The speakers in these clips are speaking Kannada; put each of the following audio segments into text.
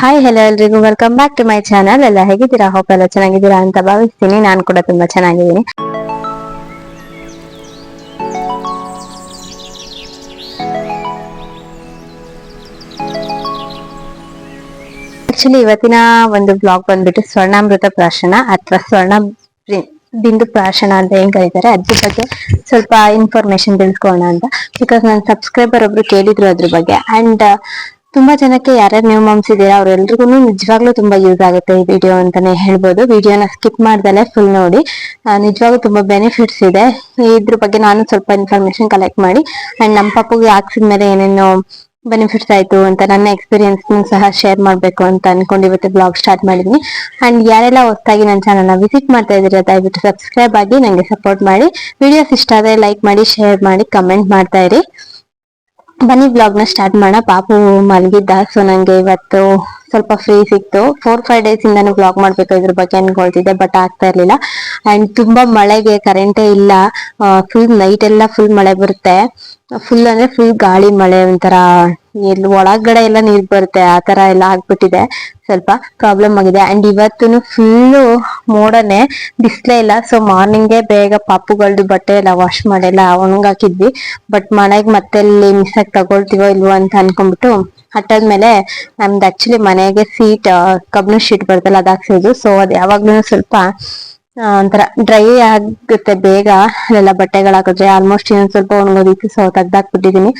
ಹಾಯ್ ಹಲೋ ಎಲ್ರಿಗೂ. Welcome back to my channel ಎಲ್ಲ ಹೇಗಿದ್ದೀರಾ? ಹೋಪ್ ಎಲ್ಲ ಚೆನ್ನಾಗಿದ್ದೀರಾ ಅಂತ ಭಾವಿಸ್ತೀನಿ. ನಾನು ಕೂಡ ತುಂಬಾ ಚೆನ್ನಾಗಿದ್ದೀನಿ. ಆಕ್ಚುಲಿ ಇವತ್ತಿನ ಒಂದು ಬ್ಲಾಗ್ ಬಂದ್ಬಿಟ್ಟು ಸ್ವರ್ಣಾಮೃತ ಪ್ರಾಶನ ಅಥವಾ ಸ್ವರ್ಣ ಬಿಂದು ಪ್ರಾಶನ ಅಂತ ಏನ್ ಕರೀತಾರೆ? ಅದ್ರ ಬಗ್ಗೆ ಸ್ವಲ್ಪ ಇನ್ಫಾರ್ಮೇಶನ್ ತಿಳ್ಕೊಳ್ಳೋಣ ಅಂತ. ಬಿಕಾಸ್ ನನ್ನ ಸಬ್ಸ್ಕ್ರೈಬರ್ ಒಬ್ರು ಕೇಳಿದ್ರು ಅದ್ರ ಬಗ್ಗೆ. ಅಂಡ್ ತುಂಬಾ ಜನಕ್ಕೆ ಯಾರ್ಯಾರು ನ್ಯೂ ಮಾಮ್ಸ್ ಇದ್ದೀರಾ ಅವ್ರೆಲ್ರಿಗೂ ನಿಜವಾಗ್ಲೂ ತುಂಬಾ ಯೂಸ್ ಆಗುತ್ತೆ ಈ ವಿಡಿಯೋ ಅಂತಾನೆ ಹೇಳ್ಬೋದು. ವಿಡಿಯೋನ ಸ್ಕಿಪ್ ಮಾಡ್ದಲೆ ಫುಲ್ ನೋಡಿ. ನಿಜವಾಗ್ಲೂ ತುಂಬಾ ಬೆನಿಫಿಟ್ಸ್ ಇದೆ. ಇದ್ರ ಬಗ್ಗೆ ನಾನು ಸ್ವಲ್ಪ ಇನ್ಫಾರ್ಮೇಶನ್ ಕಲೆಕ್ಟ್ ಮಾಡಿ ಅಂಡ್ ನಮ್ಮ ಪಾಪಗೆ ಹಾಕ್ಸಿದ ಮೇಲೆ ಏನೇನು ಬೆನಿಫಿಟ್ಸ್ ಆಯ್ತು ಅಂತ ನನ್ನ ಎಕ್ಸ್ಪೀರಿಯನ್ಸ್ ಸಹ ಶೇರ್ ಮಾಡ್ಬೇಕು ಅಂತ ಅನ್ಕೊಂಡು ಇವತ್ತು ಬ್ಲಾಗ್ ಸ್ಟಾರ್ಟ್ ಮಾಡಿದ್ನಿ. ಅಂಡ್ ಯಾರೆಲ್ಲ ಹೊಸದಾಗಿ ನನ್ನ ಚಾನಲ್ನ ವಿಸಿಟ್ ಮಾಡ್ತಾ ಇದ್ದೀರಾ, ದಯವಿಟ್ಟು ಸಬ್ಸ್ಕ್ರೈಬ್ ಆಗಿ ನಂಗೆ ಸಪೋರ್ಟ್ ಮಾಡಿ. ವಿಡಿಯೋಸ್ ಇಷ್ಟ ಆದರೆ ಲೈಕ್ ಮಾಡಿ ಶೇರ್ ಮಾಡಿ ಕಮೆಂಟ್ ಮಾಡ್ತಾ ಇರಿ. ಬನ್ನಿ ಬ್ಲಾಗ್ನ ಸ್ಟಾರ್ಟ್ ಮಾಡೋಣ. ಪಾಪು ಮಲಗಿದ್ದ ಸೊ ನಂಗೆ ಇವತ್ತು ಸ್ವಲ್ಪ ಫ್ರೀ ಸಿಕ್ತು. ಫೋರ್ ಫೈವ್ ಡೇಸ್ ಬ್ಲಾಗ್ ಮಾಡ್ಬೇಕು ಇದ್ರ ಬಗ್ಗೆ ಅನ್ಕೊಳ್ತಿದ್ದೆ ಬಟ್ ಆಗ್ತಾ ಇರ್ಲಿಲ್ಲ. ಅಂಡ್ ತುಂಬಾ ಮಳೆಗೆ ಕರೆಂಟೇ ಇಲ್ಲ. ಫುಲ್ ನೈಟ್ ಎಲ್ಲ ಫುಲ್ ಮಳೆ ಬರುತ್ತೆ. ಫುಲ್ ಅಂದ್ರೆ ಫುಲ್ ಗಾಳಿ ಮಳೆ ಒಂಥರ ಎಲ್ಲಿ ಒಳಗಡೆ ಎಲ್ಲ ನೀರ್ ಬರುತ್ತೆ, ಆ ತರ ಎಲ್ಲ ಆಗ್ಬಿಟ್ಟಿದೆ. ಸ್ವಲ್ಪ ಪ್ರಾಬ್ಲಮ್ ಆಗಿದೆ. ಅಂಡ್ ಇವತ್ತು ಫುಲ್ಲು ಮೋಡನೆ ಬಿಸ್ಲೇ ಇಲ್ಲ. ಸೊ ಮಾರ್ನಿಂಗೇ ಬೇಗ ಪಾಪುಗಳ್ದು ಬಟ್ಟೆ ಎಲ್ಲ ವಾಶ್ ಮಾಡೆಲ್ಲ ಒಣಗಾಕಿದ್ವಿ ಬಟ್ ಮನೆಗೆ ಮತ್ತೆ ಮಿಸ್ ಆಗಿ ತಗೊಳ್ತೀವೋ ಇಲ್ವೋ ಅಂತ ಅನ್ಕೊಂಡ್ಬಿಟ್ಟು ಹಟ್ಟಾದ್ಮೇಲೆ ನಮ್ದು ಆಕ್ಚುಲಿ ಮನೆಗೆ ಸೀಟ್ ಕಬ್ಬಿಣ ಶೀಟ್ ಬರ್ತಲ್ಲ ಅದ್ ಸೊ ಅದು ಯಾವಾಗ್ಲೂ ಸ್ವಲ್ಪ ಒಂಥರ ಡ್ರೈ ಆಗುತ್ತೆ ಬೇಗ. ಅಲ್ಲೆಲ್ಲ ಬಟ್ಟೆಗಳು ಹಾಕಿದ್ರೆ ಆಲ್ಮೋಸ್ಟ್ ಇನ್ನೊಂದು ಸ್ವಲ್ಪ ಒಣಗೋದಿತ್ತು ಸೊ ತೆಗ್ದಾಕ್ಬಿಟ್ಟಿದ್ದೀನಿ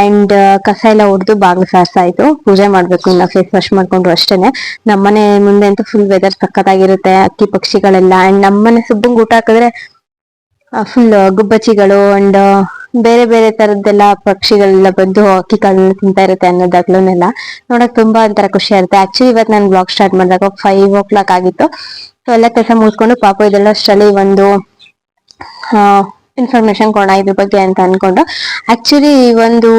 ಅಂಡ್ ಕಸ ಎಲ್ಲ ಹೊಡೆದು ಬಾಗ್ಲು ಸಾರ್ಸಾಯ್ತು. ಪೂಜೆ ಮಾಡ್ಬೇಕು ಇನ್ನ ಫೇಸ್ ವಾಶ್ ಮಾಡ್ಕೊಂಡ್ರು ಅಷ್ಟೇನೆ. ನಮ್ಮನೆ ಮುಂದೆ ಅಂತೂ ಫುಲ್ ವೆದರ್ ಸಕ್ಕತ್ತಾಗಿರುತ್ತೆ ಅಕ್ಕಿ ಪಕ್ಷಿಗಳೆಲ್ಲ. ಅಂಡ್ ನಮ್ಮನೆ ಸುಬ್ಬಂಗ್ ಊಟ ಹಾಕಿದ್ರೆ ಫುಲ್ ಗುಬ್ಬಚ್ಚಿಗಳು ಅಂಡ್ ಬೇರೆ ಬೇರೆ ತರದ್ದೆಲ್ಲ ಪಕ್ಷಿಗಳೆಲ್ಲ ಬಂದು ಅಕ್ಕಿಗಳನ್ನ ತಿಂತಾ ಇರುತ್ತೆ ಅನ್ನೋದಾಗ್ಲೂನೆಲ್ಲ. ನೋಡಕ್ ತುಂಬಾ ಒಂಥರ ಖುಷಿ ಇರುತ್ತೆ ಆಕ್ಚುಲಿ ಇವತ್ತು ನಾನು ಬ್ಲಾಗ್ ಸ್ಟಾರ್ಟ್ ಮಾಡಿದಾಗ ಫೈವ್ ಓ ಕ್ಲಾಕ್ ಆಗಿತ್ತು. ಸೊ ಎಲ್ಲ ಕೆಲಸ ಮುಗಿಸ್ಕೊಂಡು ಪಾಪ ಇದೆಲ್ಲ ಅಷ್ಟರಲ್ಲಿ ಒಂದು ಇನ್ಫಾರ್ಮೇಶನ್ ಕೊಡೋಣ ಇದ್ರ ಬಗ್ಗೆ ಅಂತ ಅನ್ಕೊಂಡು. ಆಕ್ಚುಲಿ ಈ ಒಂದು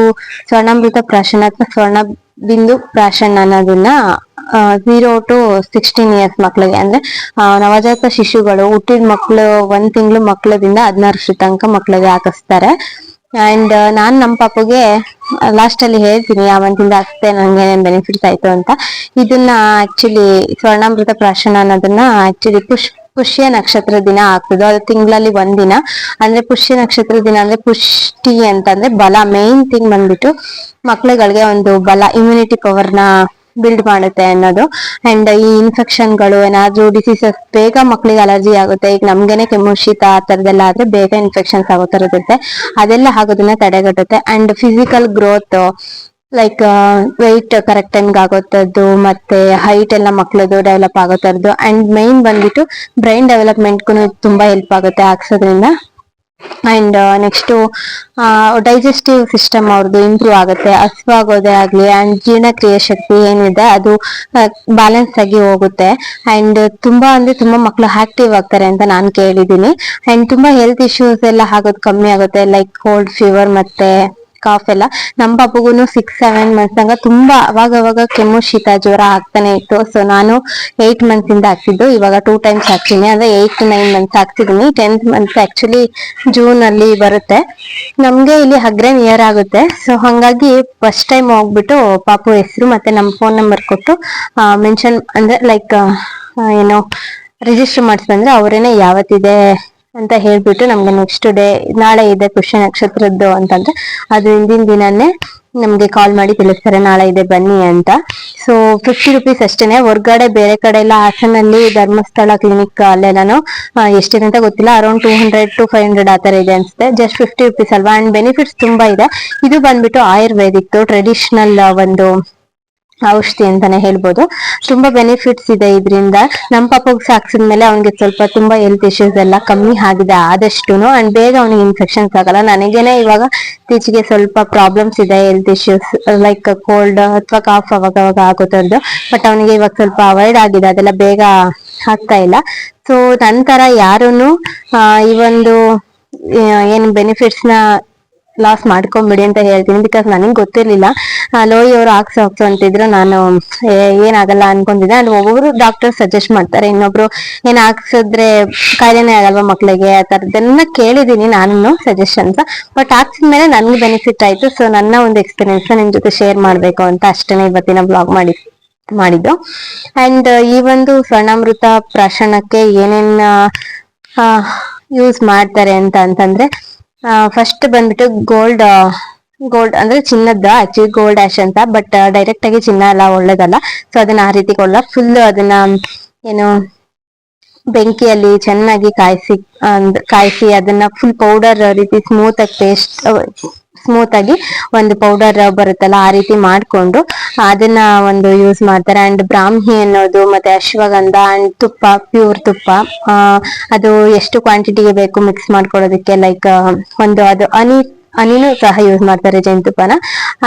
ಸ್ವರ್ಣಾಮೃತ ಪ್ರಾಶನ ಅಥವಾ ಸ್ವರ್ಣ ಬಿಂದು ಪ್ರಾಶನ ಅನ್ನೋದನ್ನ ಝೀರೋ ಟು ಸಿಕ್ಸ್ಟೀನ್ ಇಯರ್ಸ್ ಮಕ್ಳಿಗೆ. ಅಂದ್ರೆ ನವಜಾತ ಶಿಶುಗಳು ಹುಟ್ಟಿದ ಮಕ್ಕಳು ಒಂದ್ ತಿಂಗಳು ಮಕ್ಕಳದಿಂದ ಹದಿನಾರು ತನಕ ಮಕ್ಕಳಿಗೆ ಹಾಕಿಸ್ತಾರೆ. ಅಂಡ್ ನಾನ್ ನಮ್ಮ ಪಾಪುಗೆ ಲಾಸ್ಟ್ ಅಲ್ಲಿ ಹೇಳ್ತೀನಿ ಯಾವಂತಿಂದ ಆಗ್ತದೆ, ನಂಗೆ ಬೆನಿಫಿಟ್ಸ್ ಆಯ್ತು ಅಂತ. ಇದನ್ನ ಆಕ್ಚುಲಿ ಸ್ವರ್ಣಾಮೃತ ಪ್ರಾಶನ ಅನ್ನೋದನ್ನ ಆಕ್ಚುಲಿ ಪುಷ್, ಪುಷ್ಯ ನಕ್ಷತ್ರ ದಿನ ಆಗ್ತದೆ. ಅದು ತಿಂಗಳಲ್ಲಿ ಒಂದಿನ. ಅಂದ್ರೆ ಪುಷ್ಯ ನಕ್ಷತ್ರ ದಿನ ಅಂದ್ರೆ ಪುಷ್ಟಿ ಅಂತಂದ್ರೆ ಬಲ. ಮೇನ್ ಥಿಂಗ್ ಬಂದ್ಬಿಟ್ಟು ಮಕ್ಳುಗಳಿಗೆ ಒಂದು ಬಲ ಇಮ್ಯುನಿಟಿ ಪವರ್ನ ಬಿಲ್ಡ್ ಮಾಡುತ್ತೆ ಅನ್ನೋದು. ಅಂಡ್ ಈ ಇನ್ಫೆಕ್ಷನ್ಗಳು ಏನಾದ್ರೂ ಡಿಸೀಸಸ್ ಬೇಗ ಮಕ್ಕಳಿಗೆ ಅಲರ್ಜಿ ಆಗುತ್ತೆ, ಈಗ ನಮ್ಗೆನೆ ಕೆಮ್ಮು, ಶೀತ ಆ ತರದೆಲ್ಲ ಆದ್ರೆ ಬೇಗ ಇನ್ಫೆಕ್ಷನ್ಸ್ ಆಗೋ ತರ ಇರುತ್ತೆ. ಅದೆಲ್ಲ ಆಗೋದನ್ನ ತಡೆಗಟ್ಟುತ್ತೆ. And physical growth like weight correct ಟೈಮ್ಗೆ ಆಗೋತದ್ದು ಮತ್ತೆ ಹೈಟ್ ಎಲ್ಲ ಮಕ್ಳದ್ದು ಡೆವಲಪ್ ಆಗೋ ತರದ್ದು. ಅಂಡ್ ಮೈನ್ ಬಂದ್ಬಿಟ್ಟು ಬ್ರೈನ್ ಡೆವಲಪ್ಮೆಂಟ್ಗೂ ತುಂಬಾ ಹೆಲ್ಪ್ ಆಗುತ್ತೆ ಹಾಕ್ಸೋದ್ರಿಂದ. ಅಂಡ್ ನೆಕ್ಸ್ಟ್ ಡೈಜೆಸ್ಟಿವ್ ಸಿಸ್ಟಮ್ ಅವ್ರದ್ದು ಇಂಪ್ರೂವ್ ಆಗುತ್ತೆ ಹಸಿವಾಗೋದೇ ಆಗಲಿ ಅಂಡ್ ಜೀರ್ಣಕ್ರಿಯೆ ಶಕ್ತಿ ಏನಿದೆ, ಅದು ಬ್ಯಾಲೆನ್ಸ್ ಆಗಿ ಹೋಗುತ್ತೆ. ಅಂಡ್ ತುಂಬಾ ಅಂದ್ರೆ ತುಂಬಾ ಮಕ್ಕಳು ಆಕ್ಟಿವ್ ಆಗ್ತಾರೆ ಅಂತ ನಾನು ಕೇಳಿದ್ದೀನಿ. ಅಂಡ್ ತುಂಬಾ ಹೆಲ್ತ್ ಇಶ್ಯೂಸ್ ಎಲ್ಲ ಆಗೋದು ಕಮ್ಮಿ ಆಗುತ್ತೆ ಲೈಕ್ ಕೋಲ್ಡ್ ಫೀವರ್ ಮತ್ತೆ ಕಾಫ್ ಎಲ್ಲ ನಮ್ಮ ಪಾಪುಗೂ ಸಿಕ್ಸ್ ಸೆವೆನ್ ಮಂತ್ಸ್ ನಂಗೆ ತುಂಬಾ ಅವಾಗ ಅವಾಗ ಕೆಮ್ಮು, ಶೀತ, ಜ್ವರ ಆಗ್ತಾನೆ ಇತ್ತು. ಸೊ ನಾನು ಏಟ್ ಮಂತ್ಸ್ ಇಂದ ಹಾಕ್ಸಿದ್ದು ಇವಾಗ ಟೂ ಟೈಮ್ಸ್ ಹಾಕ್ತೀನಿ ಅಂದ್ರೆ ಏಟ್ ಟು ನೈನ್ ಮಂತ್ಸ್ ಹಾಕ್ತಿದ್ದೀನಿ ಟೆಂತ್ ಮಂತ್ಸ್ ಆಕ್ಚುಲಿ ಜೂನ್ ಅಲ್ಲಿ ಬರುತ್ತೆ. ನಮ್ಗೆ ಇಲ್ಲಿ ಹಗ್ರೆ ನಿಯರ್ ಆಗುತ್ತೆ. ಸೊ ಹಂಗಾಗಿ ಫಸ್ಟ್ ಟೈಮ್ ಹೋಗ್ಬಿಟ್ಟು ಪಾಪು ಹೆಸರು ಮತ್ತೆ ನಮ್ಮ ಫೋನ್ ನಂಬರ್ ಕೊಟ್ಟು ಮೆನ್ಷನ್ ಅಂದ್ರೆ ಲೈಕ್ ಏನು ರಿಜಿಸ್ಟರ್ ಮಾಡಿಸ್ಬಂದ್ರೆ ಅವರೇನೆ ಯಾವತ್ತಿದೆ ಅಂತ ಹೇಳ್ಬಿಟ್ಟು ನಮ್ಗೆ ನೆಕ್ಸ್ಟ್ ಡೇ ನಾಳೆ ಇದೆ ಪುಷ್ಯ ನಕ್ಷತ್ರದ್ದು ಅಂತಂದ್ರೆ, ಅದು ಹಿಂದಿನ ದಿನನೇ ನಮ್ಗೆ ಕಾಲ್ ಮಾಡಿ ತಿಳಿಸ್ತಾರೆ, ನಾಳೆ ಇದೆ ಬನ್ನಿ ಅಂತ. ಸೊ ಫಿಫ್ಟಿ ರುಪೀಸ್ ಅಷ್ಟೇನೆ. ಹೊರ್ಗಡೆ ಬೇರೆ ಕಡೆ ಎಲ್ಲ ಹಾಸನಲ್ಲಿ ಧರ್ಮಸ್ಥಳ ಕ್ಲಿನಿಕ್ ಅಲ್ಲೆಲ್ಲಾನು ನಾನು ಎಷ್ಟಿದೆ ಅಂತ ಗೊತ್ತಿಲ್ಲ. Around two hundred to five hundred ಆ ತರ ಇದೆ ಅನ್ಸುತ್ತೆ. ಜಸ್ಟ್ ಫಿಫ್ಟಿ ರುಪೀಸ್ ಅಲ್ವಾ? ಅಂಡ್ ಬೆನಿಫಿಟ್ಸ್ ತುಂಬಾ ಇದೆ. ಇದು ಬಂದ್ಬಿಟ್ಟು ಆಯುರ್ವೇದಿಕ್ ಟ್ರೆಡಿಷನಲ್ ಒಂದು ಔಷಧಿ ಅಂತಾನೆ ಹೇಳ್ಬೋದು. ತುಂಬಾ ಬೆನಿಫಿಟ್ಸ್ ಇದೆ ಇದರಿಂದ. ನಮ್ಮ ಪಾಪಗ್ ಸಾಕ್ಸಿದ್ಮೇಲೆ ಅವ್ನಿಗೆ ಸ್ವಲ್ಪ ತುಂಬಾ ಹೆಲ್ತ್ ಇಶ್ಯೂಸ್ ಎಲ್ಲ ಕಮ್ಮಿ ಆಗಿದೆ ಆದಷ್ಟುನು. ಅಂಡ್ ಬೇಗ ಅವ್ನಿಗೆ ಇನ್ಫೆಕ್ಷನ್ಸ್ ಆಗಲ್ಲ. ನನಗೇನೆ ಇವಾಗ ಇತ್ತೀಚೆಗೆ ಸ್ವಲ್ಪ ಪ್ರಾಬ್ಲಮ್ಸ್ ಇದೆ ಹೆಲ್ತ್ ಇಶ್ಯೂಸ್ ಲೈಕ್ ಕೋಲ್ಡ್ ಅಥವಾ ಕಾಫ್ ಅವಾಗ ಅವಾಗ ಆಗೋತದ್ದು ಬಟ್ ಅವನಿಗೆ ಇವಾಗ ಸ್ವಲ್ಪ ಅವಾಯ್ಡ್ ಆಗಿದೆ. ಅದೆಲ್ಲ ಬೇಗ ಆಗ್ತಾ ಇಲ್ಲ. ಸೊ ನಂತರ ಯಾರೂನು ಈ ಒಂದು ಏನ್ ಬೆನಿಫಿಟ್ಸ್ನ ಲಾಸ್ ಮಾಡ್ಕೊಂಬಿಡಿ ಅಂತ ಹೇಳ್ತೀನಿ. ಬಿಕಾಸ್ ನನಗೆ ಗೊತ್ತಿರ್ಲಿಲ್ಲ. ಲೋಯಿ ಅವ್ರು ಹಾಕ್ಸ್, ಹಾಕ್ಸು ಅಂತಿದ್ರು. ನಾನು ಏನಾಗಲ್ಲ ಅನ್ಕೊಂಡಿದ್ದೆ. ಅಂಡ್ ಒಬ್ಬೊಬ್ರು ಡಾಕ್ಟರ್ ಸಜೆಸ್ಟ್ ಮಾಡ್ತಾರೆ. ಇನ್ನೊಬ್ರು ಏನ್ ಹಾಕ್ಸಿದ್ರೆ ಕಾಯಿಲೆನೇ ಆಗಲ್ವಾ ಮಕ್ಳಿಗೆ? ಆ ತರದನ್ನ ಕೇಳಿದೀನಿ ನಾನು ಸಜೆಷನ್ಸ್ ಬಟ್ ಹಾಕ್ಸಿದ್ಮೇಲೆ ನನ್ಗೆ ಬೆನಿಫಿಟ್ ಆಯ್ತು. ಸೊ ನನ್ನ ಒಂದು ಎಕ್ಸ್ಪೀರಿಯನ್ಸ್ ನಿಮ್ ಜೊತೆ ಶೇರ್ ಮಾಡ್ಬೇಕು ಅಂತ ಅಷ್ಟೇ ಇವತ್ತಿನ ಬ್ಲಾಗ್ ಮಾಡಿ, ಮಾಡಿದ್ದು. ಅಂಡ್ ಈ ಒಂದು ಸ್ವರ್ಣಾಮೃತ ಪ್ರಾಶನಕ್ಕೆ ಏನೇನ್ ಯೂಸ್ ಮಾಡ್ತಾರೆ ಅಂತ ಅಂತಂದ್ರೆ ಫಸ್ಟ್ ಬಂದ್ಬಿಟ್ಟು ಗೋಲ್ಡ್ ಗೋಲ್ಡ್ ಅಂದ್ರೆ ಚಿನ್ನದ ಆಕ್ಚುಲಿ ಗೋಲ್ಡ್ ಆಶ್ ಅಂತ ಬಟ್ ಡೈರೆಕ್ಟ್ ಆಗಿ ಚಿನ್ನ ಎಲ್ಲ ಒಳ್ಳೇದಲ್ಲ. ಸೊ ಅದನ್ನ ಆ ರೀತಿ ಕೊಡಲ್ಲ ಫುಲ್ ಅದನ್ನ, ಏನು, ಬೆಂಕಿಯಲ್ಲಿ ಚೆನ್ನಾಗಿ ಕಾಯಿಸಿ ಕಾಯಿಸಿ ಅದನ್ನ ಫುಲ್ ಪೌಡರ್ ರೀತಿ ಸ್ಮೂತ್ ಆಗಿ ಪೇಸ್ಟ್ ಸ್ಮೂತ್ ಆಗಿ ಒಂದು ಪೌಡರ್ ಬರುತ್ತಲ್ಲ ಆ ರೀತಿ ಮಾಡ್ಕೊಂಡು ಅದನ್ನ ಒಂದು ಯೂಸ್ ಮಾಡ್ತಾರೆ. ಅಂಡ್ ಬ್ರಾಹ್ಮಿ ಅನ್ನೋದು ಮತ್ತೆ ಅಶ್ವಗಂಧ ಅಂಡ್ ತುಪ್ಪ ಪ್ಯೂರ್ ತುಪ್ಪ ಅದು ಎಷ್ಟು ಕ್ವಾಂಟಿಟಿಗೆ ಬೇಕು ಮಿಕ್ಸ್ ಮಾಡ್ಕೊಳ್ಳೋದಕ್ಕೆ? ಲೈಕ್ ಒಂದು ಅದು ಹನಿ ಹನಿನೂ ಸಹ ಯೂಸ್ ಮಾಡ್ತಾರೆ ಜೇನುತುಪ್ಪನ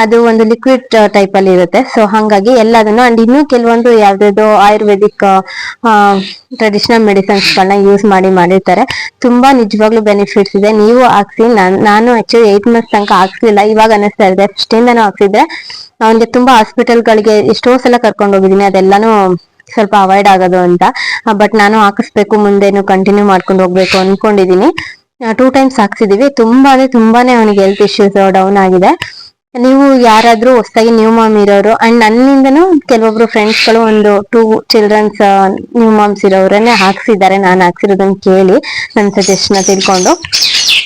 ಅದು ಒಂದು ಲಿಕ್ವಿಡ್ ಟೈಪ್ ಅಲ್ಲಿ ಇರುತ್ತೆ. ಸೊ ಹಂಗಾಗಿ ಎಲ್ಲದನ್ನು ಅಂಡ್ ಇನ್ನೂ ಕೆಲವೊಂದು ಯಾವ್ದಾದ್ರು ಆಯುರ್ವೇದಿಕ್ ಟ್ರೆಡಿಷನಲ್ ಮೆಡಿಸಿನ್ಸ್ ಗಳನ್ನ ಯೂಸ್ ಮಾಡಿ ಮಾಡಿರ್ತಾರೆ. ತುಂಬಾ ನಿಜವಾಗ್ಲೂ ಬೆನಿಫಿಟ್ಸ್ ಇದೆ. ನೀವು ಹಾಕ್ಸಿ ನಾನು ಆಕ್ಚುಲಿ ಏಟ್ ಮಂತ್ಸ್ ತನಕ ಹಾಕ್ಸ್ಲಿಲ್ಲ ಇವಾಗ ಅನಿಸ್ತಾ ಇದೆ. ಫಸ್ಟ್ ಇಂದನೂ ಹಾಕ್ಸಿದ್ರೆ ಅವನಿಗೆ ತುಂಬಾ ಹಾಸ್ಪಿಟಲ್ ಗಳಿಗೆ ಎಷ್ಟೋ ಸಲ ಕರ್ಕೊಂಡು ಹೋಗಿದ್ದೀನಿ. ಅದೆಲ್ಲಾನು ಸ್ವಲ್ಪ ಅವಾಯ್ಡ್ ಆಗೋದು ಅಂತ. ಬಟ್ ನಾನು ಹಾಕಿಸ್ಬೇಕು, ಮುಂದೇನು ಕಂಟಿನ್ಯೂ ಮಾಡ್ಕೊಂಡು ಹೋಗ್ಬೇಕು ಅನ್ಕೊಂಡಿದೀನಿ ಟೂ ಟೈಮ್ಸ್ ಹಾಕ್ಸಿದೀವಿ. ತುಂಬಾ ಅಂದ್ರೆ ತುಂಬಾನೇ ಅವನಿಗೆ ಹೆಲ್ತ್ ಇಶ್ಯೂಸ್ ಡೌನ್ ಆಗಿದೆ. ನೀವು ಯಾರಾದ್ರೂ ಹೊಸದಾಗಿ ನ್ಯೂ ಮಾಮ್ ಇರೋರು ಅಂಡ್ ನನ್ನಿಂದನು ಕೆಲವೊಬ್ರು ಫ್ರೆಂಡ್ಸ್ಗಳು ಒಂದು ಟೂ ಚಿಲ್ಡ್ರನ್ಸ್ ನ್ಯೂ ಮಾಮ್ಸ್ ಇರೋರನ್ನೇ ಹಾಕ್ಸಿದ್ದಾರೆ. ನಾನು ಹಾಕ್ಸಿರೋದನ್ನ ಕೇಳಿ ನನ್ನ ಸಜೆಷನ್ ತಿಳ್ಕೊಂಡು.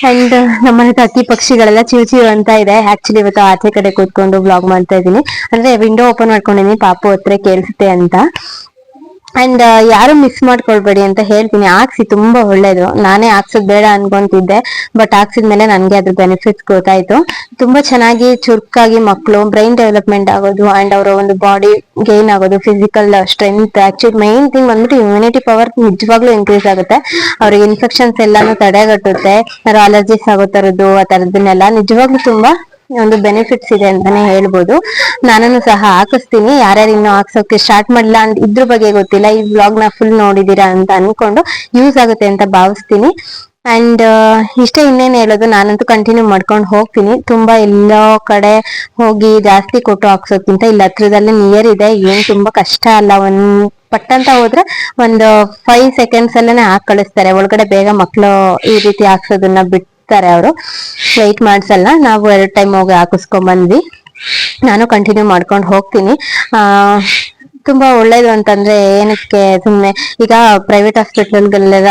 ಅಂಡ್ ನಮ್ಮನೆ ಅತಿ ಪಕ್ಷಿಗಳೆಲ್ಲ ಚಿವ್ ಚಿವ್ ಅಂತ ಇದೆ. ಆಕ್ಚುಲಿ ಇವತ್ತು ಆಚೆ ಕಡೆ ಕೂತ್ಕೊಂಡು ಬ್ಲಾಗ್ ಮಾಡ್ತಾ ಇದ್ದೀನಿ. ಅಂದ್ರೆ ವಿಂಡೋ ಓಪನ್ ಮಾಡ್ಕೊಂಡಿದೀನಿ ಪಾಪು ಹತ್ರ ಕೇಳಿಸುತ್ತೆ ಅಂತ. ಅಂಡ್ uh, ಯಾರು ಮಿಸ್ ಮಾಡ್ಕೊಳ್ಬೇಡಿ ಅಂತ ಹೇಳ್ತೀನಿ. ಹಾಕ್ಸಿ ತುಂಬಾ ಒಳ್ಳೇದು. ನಾನೇ ಹಾಕ್ಸೋದ್ ಬೇಡ ಅನ್ಕೊಂತಿದ್ದೆ ಬಟ್ ಹಾಕ್ಸಿದ್ಮೇಲೆ ನನ್ಗೆ ಅದ್ರ ಬೆನಿಫಿಟ್ಸ್ ಗೊತ್ತಾಯ್ತು. ತುಂಬಾ ಚೆನ್ನಾಗಿ ಚುರುಕಾಗಿ ಮಕ್ಕಳು ಬ್ರೈನ್ ಡೆವಲಪ್ಮೆಂಟ್ ಆಗೋದು ಅಂಡ್ ಅವರ ಒಂದು ಬಾಡಿ ಗೇನ್ ಆಗೋದು physical strength actually main thing ಬಂದ್ಬಿಟ್ಟು ಇಮ್ಯುನಿಟಿ ಪವರ್ ನಿಜವಾಗ್ಲೂ ಇನ್ಕ್ರೀಸ್ ಆಗುತ್ತೆ. ಅವ್ರಿಗೆ ಇನ್ಫೆಕ್ಷನ್ಸ್ ಎಲ್ಲಾನು ತಡೆಗಟ್ಟುತ್ತೆ. ಅಲರ್ಜಿಸ್ ಆಗೋ ತರದ್ದು ಆ ತರದನ್ನೆಲ್ಲ ನಿಜವಾಗ್ಲೂ ತುಂಬಾ ಒಂದು ಬೆನಿಫಿಟ್ಸ್ ಇದೆ ಅಂತಾನೆ ಹೇಳ್ಬೋದು. ನಾನು ಸಹ ಹಾಕಿಸ್ತೀನಿ. ಯಾರ್ಯಾರು ಇನ್ನು ಹಾಕ್ಸೋಕೆ ಸ್ಟಾರ್ಟ್ ಮಾಡಿಲ್ಲ ಅಂತ ಇದ್ರ ಬಗ್ಗೆ ಗೊತ್ತಿಲ್ಲ. ಈ ವ್ಲಾಗ್ನ ಫುಲ್ ನೋಡಿದೀರಾ ಅಂತ ಅನ್ಕೊಂಡು ಯೂಸ್ ಆಗುತ್ತೆ ಅಂತ ಭಾವಿಸ್ತೀನಿ. ಅಂಡ್ ಇಷ್ಟೇ ಇನ್ನೇನು ಹೇಳೋದು, ನಾನಂತೂ ಕಂಟಿನ್ಯೂ ಮಾಡ್ಕೊಂಡು ಹೋಗ್ತೀನಿ. ತುಂಬಾ ಎಲ್ಲೋ ಕಡೆ ಹೋಗಿ ಜಾಸ್ತಿ ಕೊಟ್ಟು ಹಾಕ್ಸೋಕ್ಕಿಂತ ಇಲ್ಲಿ ಹತ್ರದಲ್ಲಿ ನಿಯರ್ ಇದೆ. ಏನ್ ತುಂಬಾ ಕಷ್ಟ ಅಲ್ಲ. ಒಂದ್ ಪಟ್ಟಂತ ಹೋದ್ರೆ ಒಂದು ಫೈವ್ ಸೆಕೆಂಡ್ಸ್ ಅಲ್ಲೇ ಹಾಕಿ ಕಳಿಸ್ತಾರೆ. ಒಳಗಡೆ ಬೇಗ ಮಕ್ಕಳು ಈ ರೀತಿ ಹಾಕ್ಸೋದನ್ನ ಬಿಟ್ಟು. ಇರ್ತಾರೆ ಅವರು. ವೆಯ್ಟ್ ಮಾಡ್ಸಲ್ಲ. ನಾವು ಎರಡು ಟೈಮ್ ಹೋಗಿ ಹಾಕಿಸ್ಕೊಂಡ್ ಬಂದ್ವಿ. ನಾನು ಕಂಟಿನ್ಯೂ ಮಾಡ್ಕೊಂಡು ಹೋಗ್ತೀನಿ. ಆ, ತುಂಬಾ ಒಳ್ಳೇದು ಅಂತಂದ್ರೆ ಏನಕ್ಕೆ ಸುಮ್ಮನೆ ಈಗ ಪ್ರೈವೇಟ್ ಹಾಸ್ಪಿಟಲ್ಗಳೆಲ್ಲ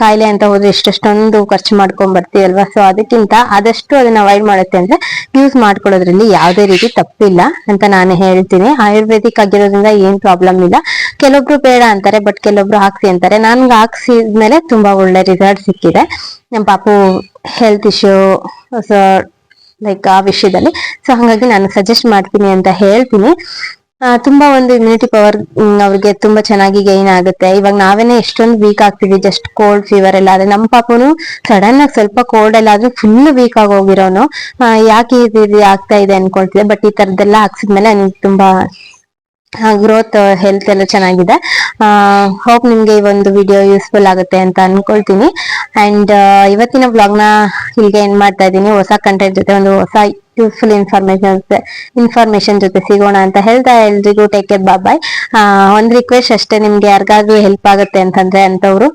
ಕಾಯಿಲೆ ಅಂತ ಹೋದ್ರೆ ಎಷ್ಟೆಷ್ಟೊಂದು ಖರ್ಚು ಮಾಡ್ಕೊಂಡ್ ಬರ್ತೀವಲ್ವಾ ಸೊ ಅದಕ್ಕಿಂತ ಆದಷ್ಟು ಅದನ್ನ ಅವಾಯ್ಡ್ ಮಾಡುತ್ತೆ ಅಂದ್ರೆ ಯೂಸ್ ಮಾಡ್ಕೊಳ್ಳೋದ್ರಲ್ಲಿ ಯಾವುದೇ ರೀತಿ ತಪ್ಪಿಲ್ಲ ಅಂತ ನಾನು ಹೇಳ್ತೀನಿ. ಆಯುರ್ವೇದಿಕ್ ಆಗಿರೋದ್ರಿಂದ ಏನ್ ಪ್ರಾಬ್ಲಮ್ ಇಲ್ಲ. ಕೆಲವೊಬ್ರು ಬೇಡ ಅಂತಾರೆ ಬಟ್ ಕೆಲವೊಬ್ರು ಹಾಕ್ಸಿ ಅಂತಾರೆ. ನನ್ಗೆ ಹಾಕ್ಸಿದ್ಮೇಲೆ ತುಂಬಾ ಒಳ್ಳೆ ರಿಸಲ್ಟ್ ಸಿಕ್ಕಿದೆ. ನಮ್ಮ ಪಾಪು ಹೆಲ್ತ್ ಇಶ್ಯೂ ಲೈಕ್ ಆ ವಿಷಯದಲ್ಲಿ. ಸೊ ಹಂಗಾಗಿ ನಾನು ಸಜೆಸ್ಟ್ ಮಾಡ್ತೀನಿ ಅಂತ ಹೇಳ್ತೀನಿ. ತುಂಬಾ ಒಂದು ಇಮ್ಯುನಿಟಿ ಪವರ್ ಅವ್ರಿಗೆ ತುಂಬಾ ಚೆನ್ನಾಗಿ ಗೈನ್ ಆಗುತ್ತೆ. ಇವಾಗ ನಾವೇನೆ ಎಷ್ಟೊಂದು ವೀಕ್ ಆಗ್ತೀವಿ ಜಸ್ಟ್ ಕೋಲ್ಡ್ ಫೀವರ್ ಎಲ್ಲ. ಆದ್ರೆ ನಮ್ಮ ಪಾಪನು ಸಡನ್ ಆಗಿ ಸ್ವಲ್ಪ ಕೋಲ್ಡ್ ಎಲ್ಲ ಆದ್ರೆ ಫುಲ್ ವೀಕ್ ಆಗಿ ಹೋಗಿರೋನು. ಯಾಕೆ ಇದು ಆಗ್ತಾ ಇದೆ ಅನ್ಕೊಳ್ತಿದೆ. ಬಟ್ ಈ ತರದ್ದೆಲ್ಲ ಹಾಕ್ಸಿದ್ಮೇಲೆ ನನಗೆ ತುಂಬಾ ಗ್ರೋತ್ ಹೆಲ್ತ್ ಎಲ್ಲ ಚೆನ್ನಾಗಿದೆ. ಹೋಪ್ ನಿಮ್ಗೆ ಈ ಒಂದು ವಿಡಿಯೋ ಯೂಸ್ಫುಲ್ ಆಗುತ್ತೆ ಅಂತ ಅನ್ಕೊಳ್ತೀನಿ. ಅಂಡ್ ಇವತ್ತಿನ ಬ್ಲಾಗ್ನ ಇಲ್ಲಿಗೆ ಏನ್ ಮಾಡ್ತಾ ಇದ್ದೀನಿ. ಹೊಸ ಕಂಟೆಂಟ್ ಜೊತೆ, ಒಂದು ಹೊಸ ಯೂಸ್ಫುಲ್ ಇನ್ಫಾರ್ಮೇಶನ್ ಇನ್ಫಾರ್ಮೇಶನ್ ಜೊತೆ ಸಿಗೋಣ ಅಂತ ಹೇಳ್ತಾ ಎಲ್ರಿಗೂ ಟೇಕ್ ಕೇರ್ ಬಾಯ್ ಒಂದ್ ರಿಕ್ವೆಸ್ಟ್ ಅಷ್ಟೇ, ನಿಮ್ಗೆ ಯಾರಿಗಾದ್ರೂ ಹೆಲ್ಪ್ ಆಗುತ್ತೆ ಅಂತಂದ್ರೆ ಅಂತವ್ರು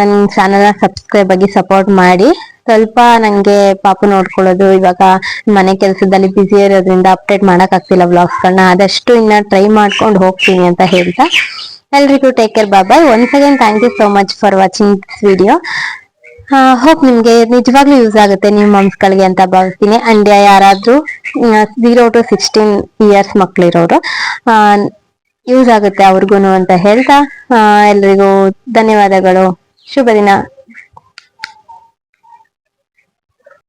ನನ್ನ ಚಾನಲ್ನ ಸಬ್ಸ್ಕ್ರೈಬ್ ಆಗಿ ಸಪೋರ್ಟ್ ಮಾಡಿ. ಸ್ವಲ್ಪ ನಂಗೆ ಪಾಪು ನೋಡ್ಕೊಳ್ಳೋದು, ಇವಾಗ ಮನೆ ಕೆಲಸದಲ್ಲಿ ಬ್ಯುಸಿ ಇರೋದ್ರಿಂದ ಅಪ್ಡೇಟ್ ಮಾಡಕ್ ಆಗ್ತಿಲ್ಲ ಗಳನ್ನ ಆದಷ್ಟು ಇನ್ನ ಟ್ರೈ ಮಾಡ್ಕೊಂಡು ಹೋಗ್ತೀನಿ ಅಂತ ಹೇಳ್ತಾ ಎಲ್ರಿಗೂ take care bye one second thank you so much for watching this video hope ನಿಮ್ಗೆ ನಿಜವಾಗ್ಲೂ ಯೂಸ್ ಆಗುತ್ತೆ ನೀವು ಮಮ್ಸ್ ಗಳಿಗೆ ಅಂತ ಭಾವಿಸ್ತೀನಿ. ಅಂಡ್ ಯಾರಾದ್ರೂ ಜೀರೋ ಟು ಸಿಕ್ಸ್ಟೀನ್ ಇಯರ್ಸ್ ಮಕ್ಳಿರೋರು ಯೂಸ್ ಆಗುತ್ತೆ ಅವ್ರಿಗೂ ಅಂತ ಹೇಳ್ತಾ ಎಲ್ರಿಗೂ ಧನ್ಯವಾದಗಳು. ಶುಭ ದಿನ